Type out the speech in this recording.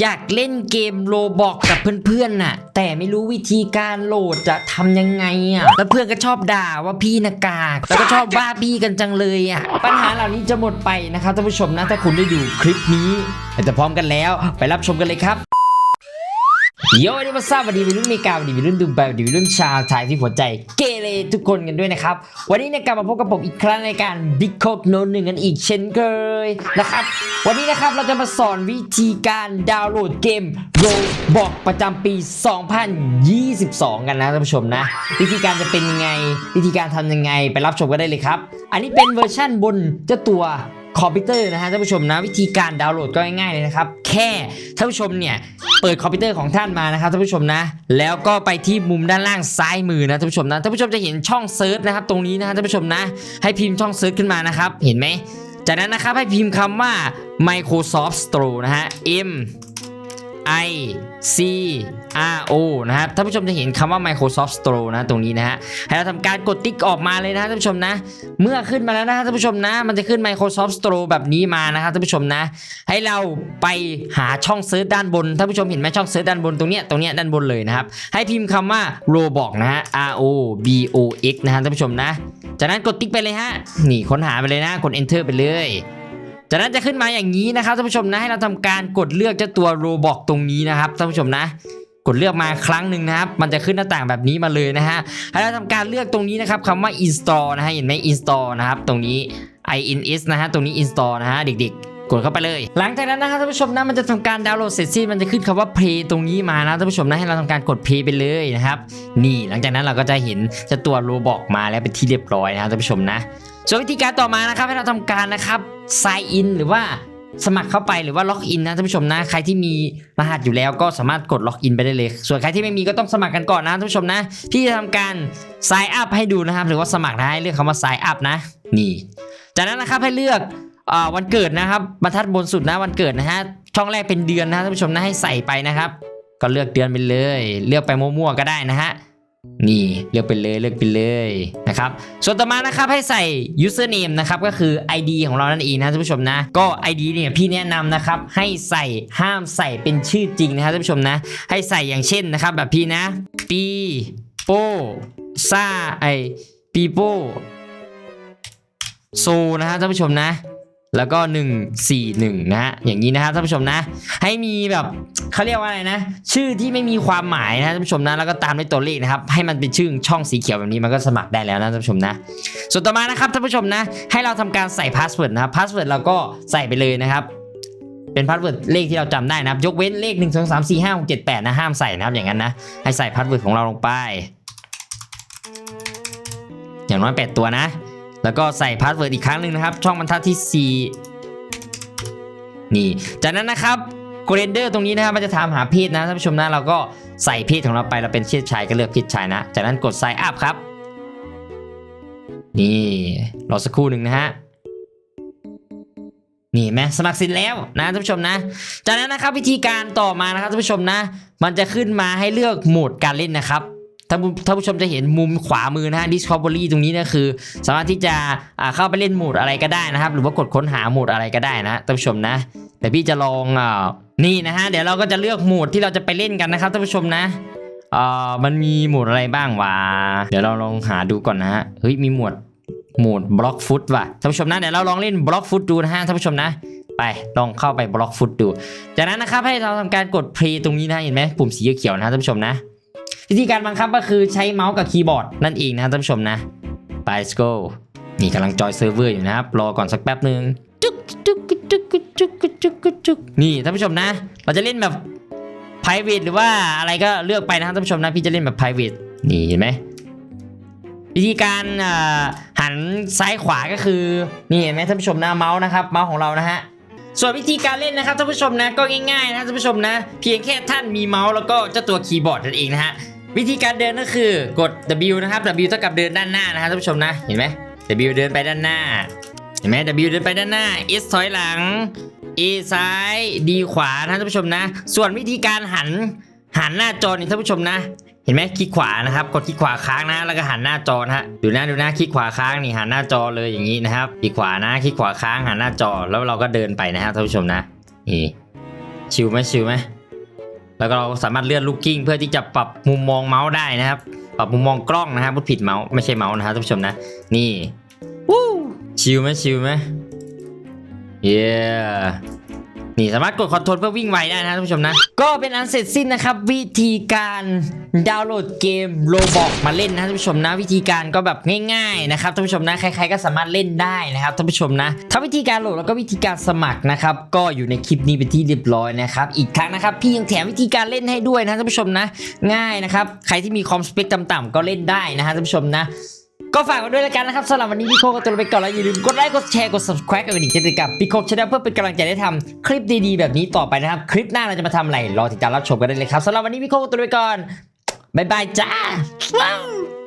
อยากเล่นเกมโลบอกกับเพื่อนๆน่ะ แต่ไม่รู้วิธีการโหลดจะทำยังไงอะแล้วเพื่อนก็ชอบด่าว่าพี่นากากแล้วก็ชอบว่าพี่กันจังเลยอะปัญหาเหล่านี้จะหมดไปนะครับท่านผู้ชมนะถ้าคุณได้ดูคลิปนี้อาจจะพร้อมกันแล้ว ไปรับชมกันเลยครับ โยวันนี้มาทราบวันดีวัยรุ่นเมกาวันดีวัยรุ่นดูไบวันดีวัยรุ่นชาวไทยที่หัวใจเกเรทุกคนกันด้วยนะครับ วันนี้เนยกลับมาพบกับผมอีกครั้งในการบิ๊กโคกโนหนึ่งกันอีกเช่นเคยนะครับ วันนี้นะครับเราจะมาสอนวิธีการดาวน์โหลดเกมโรบอกประจำปี 2022 กันนะท่านผู้ชมนะ วิธีการจะเป็นยังไง วิธีการทำยังไงไปรับชมกันได้เลยครับ อันนี้เป็นเวอร์ชั่นบนเจ้าตัว คอมพิวเตอร์นะฮะท่านผู้ชมนะวิธีการดาวน์โหลดก็ง่ายๆเลยนะครับ แค่ท่านผู้ชมเนี่ยเปิดคอมพิวเตอร์ของท่านมานะครับท่านผู้ชมนะ แล้วก็ไปที่มุมด้านล่างซ้ายมือนะท่านผู้ชมนะท่านผู้ชมจะเห็นช่องเซิร์ชนะครับตรงนี้นะท่านผู้ชมนะ ให้พิมพ์ช่องเซิร์ชขึ้นมานะครับ เห็นไหมจากนั้นนะครับให้พิมพ์คำว่า Microsoft Store นะฮะ M I C R O นะครับท่านผู้ชมจะเห็นคำว่า Microsoft Store นะตรงนี้นะฮะให้เราทำการกดติ๊กออกมาเลยนะท่านผู้ชมนะ เมื่อขึ้นมาแล้วนะท่านผู้ชมนะ มันจะขึ้น Microsoft Store แบบนี้มานะครับท่านผู้ชมนะ ให้เราไปหาช่องเซิร์ชด้านบนท่านผู้ชมเห็นไหมช่องเซิร์ชด้านบนตรงเนี้ยตรงเนี้ยด้านบนเลยนะครับให้พิมพ์คำว่า Roblox นะฮะ R O B O X นะฮะท่านผู้ชมนะ จากนั้นกดติ๊กไปเลยฮะนี่ค้นหาไปเลยนะกด Enter ไปเลย จากนั้นจะขึ้นมาอย่างนี้นะครับท่านผู้ชมนะให้เราทำการกดเลือกเจ้าตัวโรบอกตรงนี้นะครับท่านผู้ชมนะ กดเลือกมาครั้งหนึ่งนะครับ มันจะขึ้นหน้าต่างแบบนี้มาเลยนะฮะให้เราทำการเลือกตรงนี้นะครับคำว่า install นะฮะเห็นไหม install นะครับ ตรงนี้ ins นะฮะตรงนี้ install นะฮะเด็กๆกดเข้าไปเลย หลังจากนั้นนะครับท่านผู้ชมนะมันจะทำการดาวน์โหลดเสร็จสิ้นมันจะขึ้นคำว่า play ตรงนี้มานะท่านผู้ชมนะให้เราทำการกด play ไปเลยนะครับ นี่หลังจากนั้นเราก็จะเห็นเจ้าตัวโรบอกมาแล้วเป็นที่เรียบร้อยนะครับท่านผู้ชมนะ ส่วนวิธีการต่อมานะครับ ให้เราทำการนะครับ sign in หรือว่าสมัครเข้าไปหรือว่าล็อกอินนะท่านผู้ชมนะใครที่มีรหัสอยู่แล้วก็สามารถกดล็อกอินไปได้เลย ส่วนใครที่ไม่มีก็ต้องสมัครกันก่อนนะท่านผู้ชมนะ พี่จะทำการ sign up ให้ดูนะครับ หรือว่าสมัครนะให้เลือกคำว่า sign up นะนี่ จากนั้นนะครับให้เลือกอวันเกิดนะครับบรรทัดบนสุดนะวันเกิดนะฮะช่องแรกเป็นเดือนนะท่านผู้ชมนะให้ใส่ไปนะครับ ก็เลือกเดือนไปเลย เลือกไปมั่วๆก็ได้นะฮะ นี่เลือกไปเลยเลือกไปเลยนะครับส่วนต่อมานะครับให้ใส่ username นะครับก็คือ ID ของเรานั่นเองนะท่านผู้ชมนะ ก็ ID เนี่ยพี่แนะนำนะครับให้ใส่ห้ามใส่เป็นชื่อจริงนะครับท่านผู้ชมนะ ให้ใส่อย่างเช่นนะครับแบบพี่นะปีโป้ซาไอปีโป้โซนะฮะท่านผู้ชมนะ แล้วก็ 141 นะฮะอย่างนี้นะครับท่านผู้ชมนะ ให้มีแบบเขาเรียกว่าอะไรนะ ชื่อที่ไม่มีความหมายนะท่านผู้ชมนะแล้วก็ตามด้วยตัวเลขนะครับให้มันเป็นชื่อช่องสีเขียวแบบนี้มันก็สมัครได้แล้วนะท่านผู้ชมนะ ส่วนต่อมานะครับท่านผู้ชมนะ ให้เราทำการใส่พาสเวิร์ดนะครับพาสเวิร์ดเราก็ใส่ไปเลยนะครับเป็นพาสเวิร์ดเลขที่เราจำได้นะครับ ยกเว้นเลข 1 2 3 4 5 6 7 8 นะ ห้ามใส่นะครับ อย่างนั้นนะ ให้ใส่พาสเวิร์ดของเราลงไป อย่างน้อย 8 ตัวนะ แล้วก็ใส่พาสเวิร์ดอีกครั้งหนึ่งนะครับ ช่องบรรทัดที่ 4 นี่ จากนั้นนะครับกรนเดอร์ตรงนี้นะครับมันจะถามหาเพศนะท่านผู้ชมนะเราก็ใส่เพศของเราไปเราเป็นเพศชายก็เลือกเพศชายนะ จากนั้นกด sign up ครับ นี่รอสักครู่หนึ่งนะฮะนี่ไหมสมัครเสร็จแล้วนะท่านผู้ชมนะ จากนั้นนะครับวิธีการต่อมานะครับท่านผู้ชมนะ มันจะขึ้นมาให้เลือกโหมดการเล่นนะครับ ท่านผู้ท่านผู้ชมจะเห็นมุมขวามือนะฮะ Discovery ตรงนี้เนี่ยคือ สามารถที่จะเข้าไปเล่นโหมดอะไรก็ได้นะครับ หรือว่ากดค้นหาโหมดอะไรก็ได้นะท่านผู้ชมนะ แต่พี่จะลองอ่านี่นะฮะ เดี๋ยวเราก็จะเลือกโหมดที่เราจะไปเล่นกันนะครับท่านผู้ชมนะเอ่ามันมีโหมดอะไรบ้างวะ เดี๋ยวเราลองหาดูก่อนนะฮะ เฮ้ย มีโหมดโหมดบล็อกฟุตว่ะ ท่านผู้ชมนะ เดี๋ยวเราลองเล่นบล็อกฟุตดูนะฮะ ท่านผู้ชมนะไปลองเข้าไปบล็อกฟุตดู จากนั้นนะครับให้เราทำการกด play ตรงนี้นะเห็นไหมปุ่มสีเขียวนะท่านผู้ชมนะ วิธีการบังคับก็คือใช้เมาส์กับคีย์บอร์ดนั่นเองนะท่านผู้ชมนะไป let's go นี่กำลังจอยเซิร์ฟเวอร์อยู่นะครับ รอก่อนสักแป๊บหนึ่งจุกจุกจุกจุกจุกจุกจุกนี่ท่านผู้ชมนะ เราจะเล่นแบบ private หรือว่าอะไรก็เลือกไปนะครับท่านผู้ชมนะ พี่จะเล่นแบบ private นี่เห็นไหมวิธีการหันซ้ายขวาก็คือนี่เห็นไหมท่านผู้ชมนะเมาส์นะครับเมาส์ของเรานะฮะส่วนวิธีการเล่นนะครับท่านผู้ชมนะก็ง่ายๆนะท่านผู้ชมนะ เพียงแค่ท่านมีเมาส์แล้วก็เจ้าตัวคีย์บอร์ดนั่นเองนะฮะ วิธีการเดินก็คือกด W นะครับ W เท่ากับเดินด้านหน้านะครับท่านผู้ชมนะ เห็นไหม W เดินไปด้านหน้า เห็นไหม W เดินไปด้านหน้า S ถอยหลัง A ซ้าย D ขวานะท่านผู้ชมนะ ส่วนวิธีการหันหันหน้าจอนี่ท่านผู้ชมนะ เห็นไหมคลิกขวานะครับ กดคลิกขวาค้างนะ แล้วก็หันหน้าจอนะฮะดูนะดูนะคลิกขวาค้างนี่หันหน้าจอเลยอย่างนี้นะครับคลิกขวานะคลิกขวาค้างหันหน้าจอแล้วเราก็เดินไปนะครับท่านผู้ชมนะนี่ชชิวไหมชิวไหม แล้วก็เราสามารถเลื่อนลูกกิ้งเพื่อที่จะปรับมุมมองเมาส์ได้นะครับ ปรับมุมมองกล้องนะครับพูดผิดเมาส์ไม่ใช่เมาส์นะครับท่านผู้ชมนะ นี่วู้ชิวไหมชิวไหมเย้ นี่สามารถกดคอนโทรลเพื่อวิ่งไวได้นะท่านผู้ชมนะ ก็เป็นอันเสร็จสิ้นนะครับ วิธีการดาวน์โหลดเกมโ o บอกมาเล่นนะท่านผู้ชมนะ วิธีการก็แบบง่ายๆนะครับท่านผู้ชมนะใครๆก็สามารถเล่นได้นะครับท่านผู้ชมนะทั้งวิธีการโหลดแล้วก็วิธีการสมัครนะครับก็อยู่ในคลิปนี้เป็นที่เรียบร้อยนะครับอีกครั้งนะครับพี่ยังแถมวิธีการเล่นให้ด้วยนะท่านผู้ชมนะ ง่ายนะครับใครที่มีคอมสเปคต่ำๆก็เล่นได้นะฮะท่านผู้ชมนะ ก็ฝากไว้ด้วยแล้วกันนะครับสำหรับวันนี้พี่โคก็ตัวลไปก่อนแล้วอย่าลืมกดไลค์กดแชร์กด subscribe กันอีกเช่นเดียวกับพี่โคชาแนลเพื่อเป็นกำลังใจได้ทำคลิปดีๆแบบนี้ต่อไปนะครับ คลิปหน้าเราจะมาทำอะไรรอติดตามรับชมกันได้เลยครับสำหรับวันนี้พี่โคก็ตัวลไปก่อนบายบายจ้า